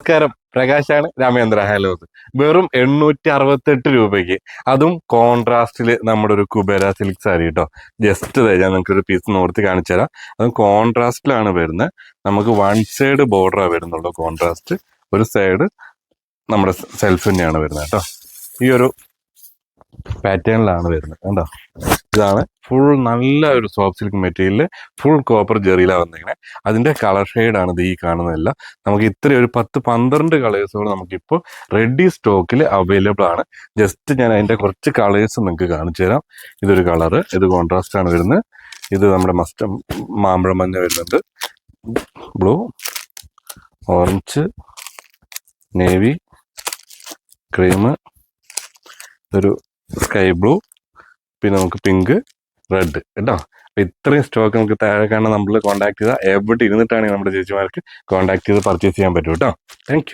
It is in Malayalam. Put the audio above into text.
നമസ്കാരം. പ്രകാശാണ് രാമേന്ദ്ര ഹലോ വെറും എണ്ണൂറ്റി അറുപത്തെട്ട് രൂപയ്ക്ക്. അതും കോൺട്രാസ്റ്റിൽ നമ്മുടെ ഒരു കുബേര സിൽക്ക് സാരി കേട്ടോ ജസ്റ്റ് ഞാൻ നിങ്ങൾക്ക് ഒരു പീസ് നോർത്തി കാണിച്ചു തരാം. അതും കോൺട്രാസ്റ്റിലാണ് വരുന്നത് നമുക്ക് വൺ സൈഡ് ബോർഡറാണ് വരുന്നുള്ളൂ കോൺട്രാസ്റ്റ് ഒരു സൈഡ് നമ്മുടെ സെൽഫ് തന്നെയാണ് വരുന്നത് കേട്ടോ. ഈ ഒരു പാറ്റേണിലാണ് വരുന്നത് കണ്ടോ? ഇതാണ് ഫുൾ നല്ല ഒരു soft silk material full copper ജെറിയിലാണ് വന്നിരിക്കുന്നത് അതിന്റെ കളർ ഷെയ്ഡാണ് ഇത് ഈ കാണുന്നതല്ല. നമുക്ക് ഇത്ര ഒരു പത്ത് പന്ത്രണ്ട് കളേഴ്സുകൾ നമുക്കിപ്പോൾ റെഡി സ്റ്റോക്കിൽ അവൈലബിൾ ആണ്. ജസ്റ്റ് ഞാൻ അതിന്റെ കുറച്ച് കളേഴ്സ് നിങ്ങൾക്ക് കാണിച്ചു തരാം. ഇതൊരു കളറ് ഇത് കോൺട്രാസ്റ്റ് ആണ് വരുന്നത്. ഇത് നമ്മുടെ മസ്റ്റ് മാമ്പഴ മഞ്ഞ വരുന്നുണ്ട്. ബ്ലൂ ഓറഞ്ച് നേവി ക്രീം ഒരു സ്കൈ ബ്ലൂ പിന്നെ നമുക്ക് പിങ്ക് റെഡ് കേട്ടോ. അപ്പൊ ഇത്രയും സ്റ്റോക്ക് നമുക്ക് താഴെ കാണാൻ നമ്മൾ കോൺടാക്ട് ചെയ്താൽ എവിടെ ഇരുന്നിട്ടാണെങ്കിൽ നമ്മുടെ ചേച്ചിമാർക്ക് കോൺടാക്ട് ചെയ്ത് പർച്ചേസ് ചെയ്യാൻ പറ്റും കേട്ടോ. താങ്ക്